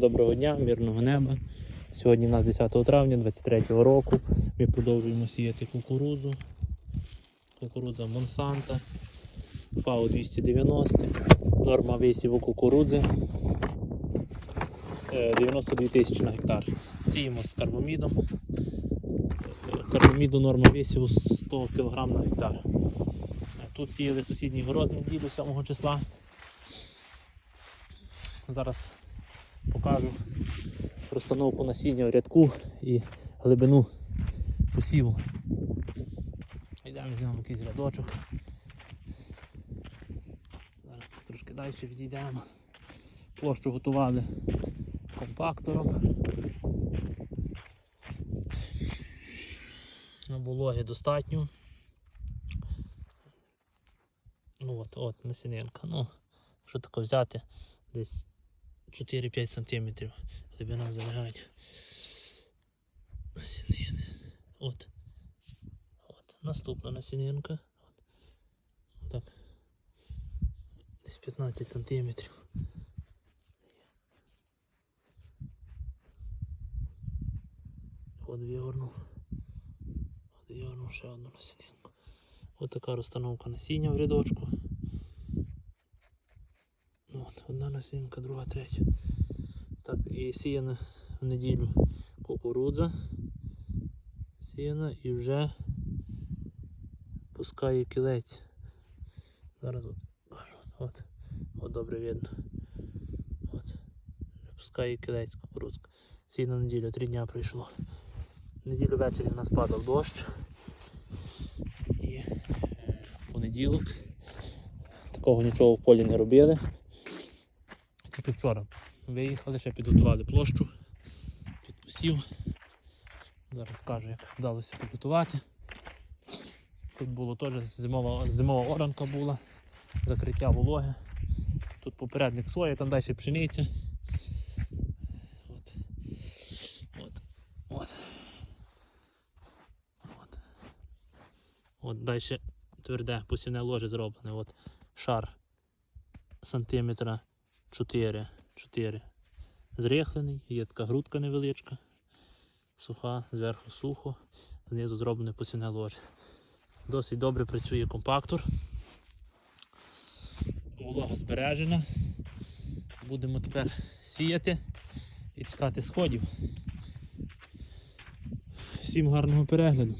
Доброго дня, мирного неба. Сьогодні в нас 10 травня 23 року. Ми продовжуємо сіяти кукурудзу. Кукурудза Монсанта. ФАО 290. Норма висіву кукурудзи. е, 92 тисячі на гектар. Сіємо з карбомідом. Е, Карбоміду норма висіву 100 кг на гектар. Е, Тут сіяли сусідній город неділю 7 числа. Зараз покажу розстановку насіння в рядку і глибину посіву. Йдемо візьмемо якийсь рядочок. Зараз трошки далі відійдемо. Площу готували компактором. Вологи достатньо. Ну от, от насінинка. Ну, що таке взяти? Десь 4-5 см глибина залягання. Насінини. От. От. Наступна насінинка. От. Так. Десь 15 см. От вигорнув. От вигорнув ще одну насінинку. От така розстановка насіння в рядочку. Одна насінка, друга, третя. Так, і сіяна в неділю кукурудза. Сіяна і вже пускає кілець. Зараз от от, от добре видно. От. Пускає кілець кукурудзка. Сіяна неділя, три дня пройшло. Неділю ввечері в нас падав дощ. І в понеділок. Такого нічого в полі не робили. Тільки вчора виїхали, ще підготували площу, під посів. Зараз покажу, як вдалося підготувати. Тут було теж зимова, зимова оранка була, закриття вологи. Тут попередник соя, там далі пшениця. От. От. От. От. От далі тверде посівне ложе зроблене. От шар сантиметра 4. 4. Зрихлений, є така грудка невеличка, суха, зверху сухо, знизу зроблене посівне ложе. Досить добре працює компактор. Волога збережена. Будемо тепер сіяти і чекати сходів. Всім гарного перегляду.